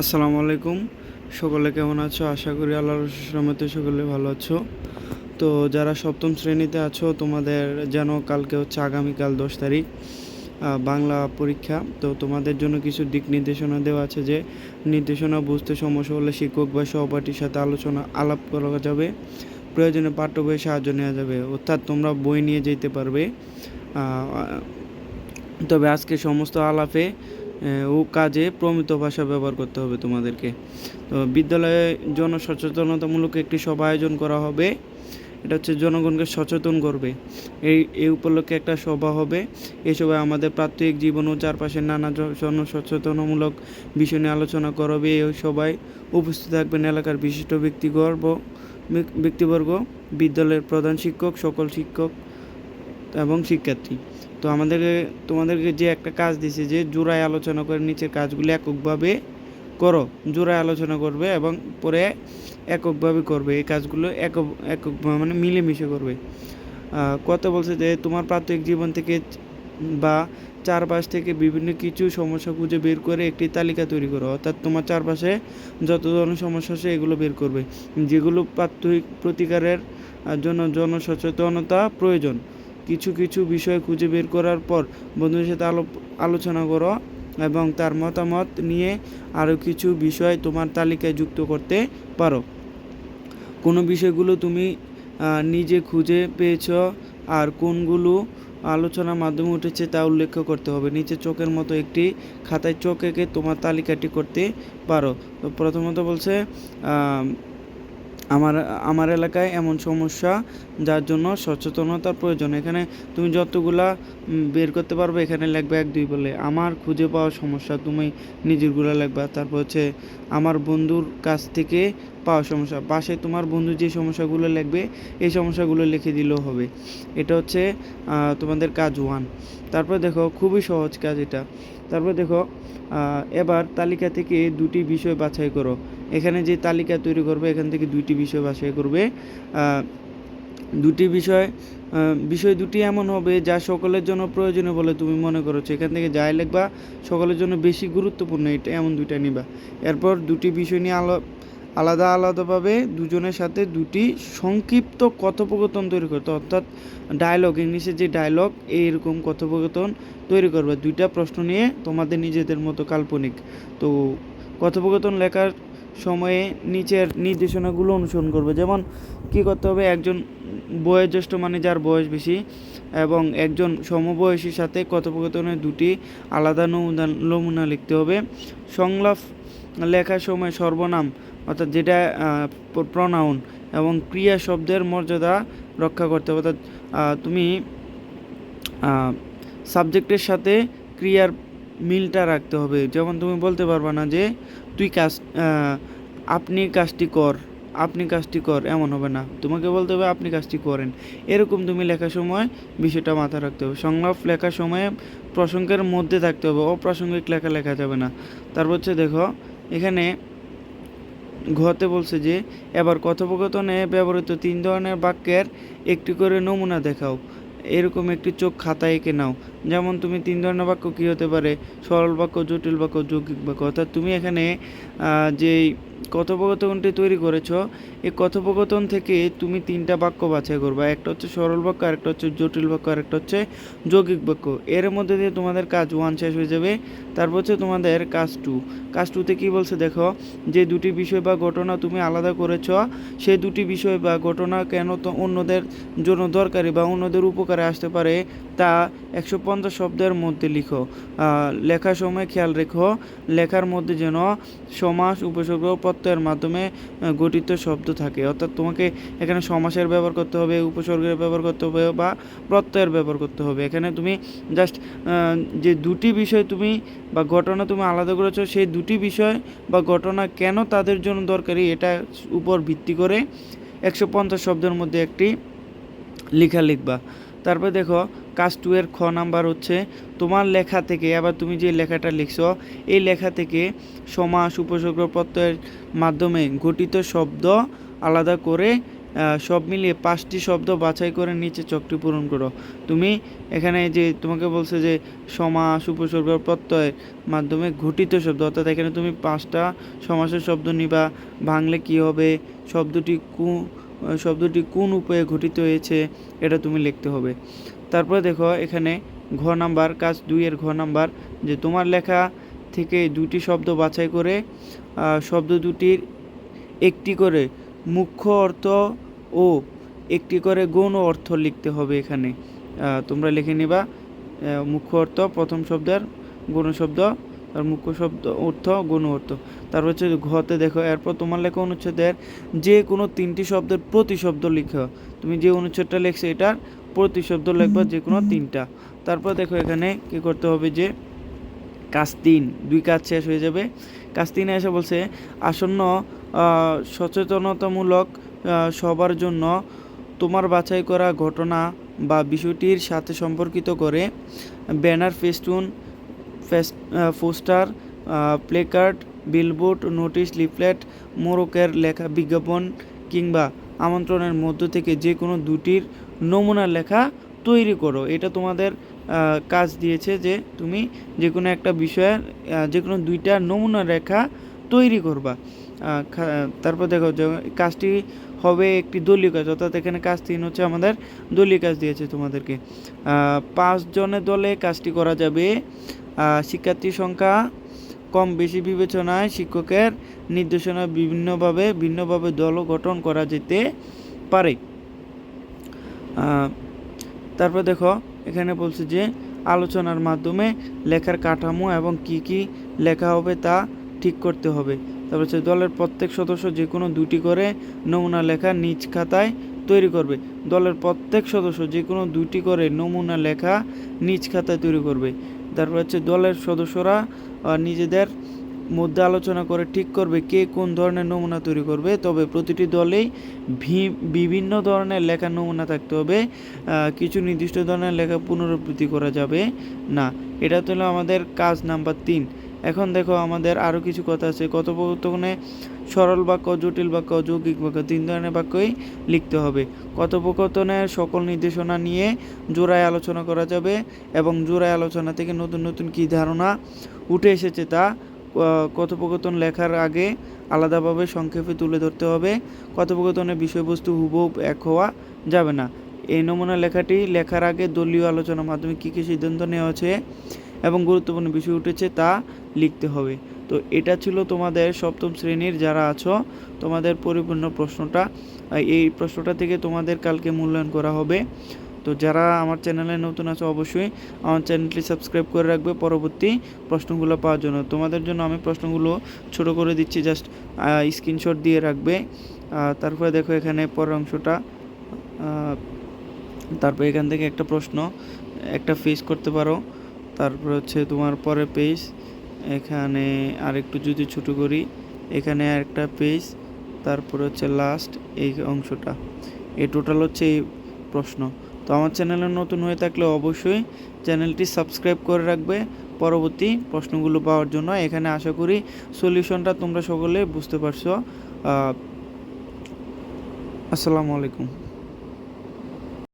আসসালামু আলাইকুম। সকলে কেমন আছো? আশা করি আল্লাহর রহমতে সকলে ভালো আছো। তো যারা সপ্তম শ্রেণীতে আছো, তোমাদের যেন কালকে হচ্ছে আগামীকাল দশ তারিখ বাংলা পরীক্ষা। তো তোমাদের জন্য কিছু দিক নির্দেশনা দেওয়া আছে যে, নির্দেশনা বুঝতে সমস্যা হলে শিক্ষক বা সহপাঠীর সাথে আলোচনা আলাপ করা যাবে। প্রয়োজনে পাঠ্য বইয়ে সাহায্য নেওয়া যাবে। অর্থাৎ তোমরা বই নিয়ে যেতে পারবে। তবে আজকে সমস্ত আলাপে ও কাজে প্রমিত ভাষা ব্যবহার করতে হবে তোমাদেরকে। তো বিদ্যালয়ে জনসচেতনতামূলক একটি সভা আয়োজন করা হবে। এটা হচ্ছে জনগণকে সচেতন করবে। এই এই উপলক্ষে একটা সভা হবে। এই সভায় আমাদের প্রাত্যহিক জীবন ও চারপাশের নানা জন- জনসচেতনমূলক বিষয় নিয়ে আলোচনা করবে। এই সভায় উপস্থিত থাকবেন এলাকার বিশিষ্ট ব্যক্তিগর্ব ব্যক্তিবর্গ, বিদ্যালয়ের প্রধান শিক্ষক, সকল শিক্ষক এবং শিক্ষার্থী। তো আমাদেরকে, তোমাদেরকে যে একটা কাজ দিছে যে জোড়ায় আলোচনা করে নিচের কাজগুলি এককভাবে করো। জোড়ায় আলোচনা করবে এবং পরে এককভাবে করবে। এই কাজগুলো একক একক মানে মিলেমিশে করবে। কত বলছে যে তোমার প্রাত্যহিক জীবন থেকে বা চারপাশ থেকে বিভিন্ন কিছু সমস্যা খুঁজে বের করে একটি তালিকা তৈরি করো। অর্থাৎ তোমার চারপাশে যত ধরনের সমস্যা আছে এগুলো বের করবে। যেগুলো প্রাত্যহিক প্রতিকারের জন্য জনসচেতনতা প্রয়োজন। কিছু কিছু বিষয় খুঁজে বের করার পর বন্ধুদের সাথে আলো আলোচনা করো এবং তার মতামত নিয়ে আরও কিছু বিষয় তোমার তালিকায় যুক্ত করতে পারো। কোনো বিষয়গুলো তুমি নিজে খুঁজে পেয়েছ আর কোনগুলো আলোচনার মাধ্যমে উঠেছে তা উল্লেখ করতে হবে। নিচে চোখের মতো একটি খাতায় চোখ এঁকে তোমার তালিকাটি করতে পারো। তো প্রথমত বলছে আমার আমার এলাকায় এমন সমস্যা যার জন্য সচেতনতার প্রয়োজন। এখানে তুমি যতগুলা বের করতে পারবে, এখানে লিখবে এক, দুই বলে, আমার খুঁজে পাওয়া সমস্যা, তুমি নিজেরগুলো লিখবা। তারপর হচ্ছে, আমার বন্ধুর কাছ থেকে পাওয়া সমস্যা। পাশে তোমার বন্ধু যে সমস্যাগুলো লিখবে, এই সমস্যাগুলো লিখে দিলেও হবে। এটা হচ্ছে তোমাদের কাজ ওয়ান। তারপর দেখো, খুবই সহজ কাজ এটা। তারপর দেখো এবার তালিকা থেকে দুটি বিষয় বাছাই করো। এখানে যে তালিকা তৈরি করবে, এখান থেকে দুইটি বিষয় বাছাই করবে। দুটি বিষয় বিষয় দুটি এমন হবে যা সকলের জন্য প্রয়োজনীয় বলে তুমি মনে করছ। এখান থেকে যাই লিখবা, সকলের জন্য বেশি গুরুত্বপূর্ণ এটা এমন দুইটা নিবা। এরপর দুটি বিষয় নিয়ে আলো আলাদা আলাদাভাবে দুজনের সাথে দুটি সংক্ষিপ্ত কথোপকথন তৈরি করতে অর্থাৎ ডায়লগ ইংলিশে যে ডায়লগ এইরকম কথোপকথন তৈরি করবে। দুইটা প্রশ্ন নিয়ে তোমাদের নিজেদের মতো কাল্পনিক। তো কথোপকথন লেখার সময়ে নিচের নির্দেশনাগুলো অনুসরণ করবে। যেমন, কি করতে হবে? একজন বয়োজ্যেষ্ঠ মানে যার বয়স বেশি এবং একজন সমবয়সীর সাথে কথোপকথনের দুটি আলাদা নমুনা নমুনা লিখতে হবে। সংলাপ লেখার সময় সর্বনাম, অর্থাৎ যেটা প্রনাউন এবং ক্রিয়া শব্দের মর্যাদা রক্ষা করতে হবে। অর্থাৎ তুমি সাবজেক্টের সাথে ক্রিয়ার মিলটা রাখতে হবে। যেমন তুমি বলতে পারবা না যে, তুই কাজ আপনি কাজটি কর, আপনি কাজটি কর, এমন হবে না। তোমাকে বলতে হবে, আপনি কাজটি করেন। এরকম তুমি লেখার সময় বিষয়টা মাথায় রাখতে হবে। সংলাপ লেখার সময় প্রসঙ্গের মধ্যে থাকতে হবে, অপ্রাসঙ্গিক লেখা লেখা যাবে না। তারপর হচ্ছে দেখো, এখানে ঘতে বলছে যে, এবার কথোপকথনে ব্যবহৃত তিন ধরনের বাক্যের একটি করে নমুনা দেখাও। এরকম একটি চোখ খাতায় এঁকে নাও। যেমন তুমি তিন ধরনের বাক্য কী হতে পারে? সরল বাক্য, জটিল বাক্য, যৌগিক বাক্য। অর্থাৎ তুমি এখানে যেই কথোপকথনটি তৈরি করেছ, এই কথোপকথন থেকে তুমি তিনটা বাক্য বাছাই করবে। একটা হচ্ছে সরল বাক্য, আরেকটা হচ্ছে জটিল বাক্য, আরেকটা হচ্ছে যৌগিক বাক্য। এর মধ্যে দিয়ে তোমাদের কাজ ওয়ান শেষ হয়ে যাবে। তারপর হচ্ছে তোমাদের কাজ টু কাজ টুতে কী বলছে দেখো, যে দুটি বিষয় বা ঘটনা তুমি আলাদা করেছ সেই দুটি বিষয় বা ঘটনা কেন তো অন্যদের জন্য দরকারি বা অন্যদের উপকারে আসতে পারে তা একশো পঞ্চাশ শব্দের মধ্যে লিখো। লেখার সময় খেয়াল রেখো, লেখার মধ্যে যেন সমাস, উপসর্গ প্রত্যয়ের মাধ্যমে গঠিত শব্দ থাকে। অর্থাৎ তোমাকে এখানে সমাসের ব্যবহার করতে হবে, উপসর্গের ব্যবহার করতে হবে বা প্রত্যয়ের ব্যবহার করতে হবে। এখানে তুমি জাস্ট যে দুটি বিষয় তুমি বা ঘটনা তুমি আলাদা করেছ, সেই দুটি বিষয় বা ঘটনা কেন তাদের জন্য দরকারি, এটা উপর ভিত্তি করে একশো পঞ্চাশ শব্দের মধ্যে একটি লেখা লিখবা। তারপরে দেখো কাজ টু এর খ নাম্বার হচ্ছে, তোমার লেখা থেকে, আবার তুমি যে লেখাটা লিখছো, এই লেখা থেকে সমাস, উপসর্গ, প্রত্যয়ের মাধ্যমে গঠিত শব্দ আলাদা করে সব মিলিয়ে পাঁচটি শব্দ বাছাই করে নিচে চকটি পূরণ করো। তুমি এখানে যে তোমাকে বলছে যে সমাস, উপসর্গ, প্রত্যয়ের মাধ্যমে ঘটিত শব্দ, অর্থাৎ এখানে তুমি পাঁচটা সমাসের শব্দ নিবা, ভাঙলে কি হবে, শব্দটি কু, শব্দটি কোন উপায়ে ঘটিত হয়েছে, এটা তুমি লিখতে হবে। তারপরে দেখো এখানে ঘ নাম্বার, কাজ দুইয়ের ঘ নাম্বার, যে তোমার লেখা থেকে দুটি শব্দ বাছাই করে শব্দ দুটির একটি করে মুখ্য অর্থ ও একটি করে গৌণ অর্থ লিখতে হবে এখানে। তোমরা লিখে নিবা মুখ্য অর্থ, প্রথম শব্দের গৌণ শব্দ, আর মুখ্য শব্দ অর্থ, গৌণ অর্থ। তারপর হচ্ছে ঘতে দেখো, এরপর তোমার লেখা অনুচ্ছেদের যে কোনো তিনটি শব্দের প্রতি শব্দ লিখো। তুমি যে অনুচ্ছেদটা লিখছো এটার প্রতি শব্দ লিখবা যে কোনো তিনটা। তারপর দেখো এখানে কি করতে হবে যে কাজ তিন দুই কাজ শেষ হয়ে যাবে। কাজ তিনে এসে বলছে আসন্ন সচেতনতামূলক সবার জন্য তোমার বাছাই করা ঘটনা বা বিষয়টির সাথে সম্পর্কিত করে banner festoon fest poster placard billboard notice leaflet মোরকের লেখা বিজ্ঞাপন কিংবা আমন্ত্রণের মধ্য থেকে যে কোনো দুটির নমুনা লেখা তৈরি করো। এটা তোমাদের কাজ দিয়েছে যে তুমি যে কোনো একটা বিষয়ের যে কোনো দুইটা নমুনা রেখা তৈরি করবা। তারপর দেখো কাজটি হবে একটি দলীয় কাজ অর্থাৎ এখানে কাজ তিন হচ্ছে আমাদের দলীয় কাজ দিয়েছে তোমাদেরকে। আহ, পাঁচ জনের দলে কাজটি করা যাবে। আহ, শিক্ষার্থীর সংখ্যা কম বেশি বিবেচনায় শিক্ষকের নির্দেশনা বিভিন্নভাবে ভিন্নভাবে দল গঠন করা যেতে পারে। তারপর দেখো, এখানে বলছে যে আলোচনার মাধ্যমে লেখার কাঠামো এবং কি কি লেখা হবে তা ঠিক করতে হবে। তারপর হচ্ছে দলের প্রত্যেক সদস্য যে কোনো দুটি করে নমুনা লেখা নিজ খাতায় তৈরি করবে। দলের প্রত্যেক সদস্য যে কোনো দুটি করে নমুনা লেখা নিজ খাতায় তৈরি করবে। তারপর হচ্ছে দলের সদস্যরা নিজেদের মধ্যে আলোচনা করে ঠিক করবে কে কোন ধরনের নমুনা তৈরি করবে। তবে প্রতিটি দলেই বিভিন্ন ধরনের লেখার নমুনা থাকতে হবে। কিছু নির্দিষ্ট ধরনের লেখা পুনরাবৃত্তি করা যাবে না। এটা তো হলো আমাদের কাজ নাম্বার তিন। এখন দেখো আমাদের আরও কিছু কথা আছে। কথোপকথনে সরল বাক্য, জটিল বাক্য, যৌগিক বাক্য, তিন ধরনের বাক্যই লিখতে হবে। কথোপকথনের সকল নির্দেশনা নিয়ে জোড়ায় আলোচনা করা যাবে এবং জোড়ায় আলোচনা থেকে নতুন নতুন কী ধারণা উঠে এসেছে তা কথোপকথন লেখার আগে আলাদাভাবে সংক্ষেপে তুলে ধরতে হবে। কথোপকথনের বিষয়বস্তু হুবহু এক হওয়া যাবে না। এই নমুনা লেখাটি লেখার আগে দলীয় আলোচনার মাধ্যমে কী কী সিদ্ধান্ত নেওয়া হয়েছে এবং গুরুত্বপূর্ণ বিষয় উঠেছে তা লিখতে হবে। তো এটা ছিল তোমাদের সপ্তম শ্রেণির যারা আছো, তোমাদের পরিপূর্ণ প্রশ্নটা। এই প্রশ্নটা থেকে তোমাদের কালকে মূল্যায়ন করা হবে। তো যারা আমার চ্যানেলে নতুন আছে অবশ্যই আমার চ্যানেলটি সাবস্ক্রাইব করে রাখবে পরবর্তী প্রশ্নগুলো পাওয়ার জন্য। তোমাদের জন্য আমি প্রশ্নগুলো ছোট করে দিচ্ছি জাস্ট স্ক্রিনশট দিয়ে রাখবে। তারপরে দেখো এখানে পরের অংশটা। তারপর এখান থেকে একটা প্রশ্ন, একটা ফেস করতে পারো। তারপর হচ্ছে তোমার পরের পেজ এখানে আরেকটু যদি ছোটো করি, এখানে আরেকটা পেজ তারপর হচ্ছে লাস্ট এই অংশটা। এই টোটাল হচ্ছে এই প্রশ্ন। তো আমার চ্যানেলে নতুন হয়ে থাকলে অবশ্যই চ্যানেলটি সাবস্ক্রাইব করে রাখবে। পরবর্তী প্রশ্নগুলো পাওয়ার জন্য এখানে আশা করি সলিউশনটা তোমরা সকলে বুঝতে পারছ। আসসালামু আলাইকুম।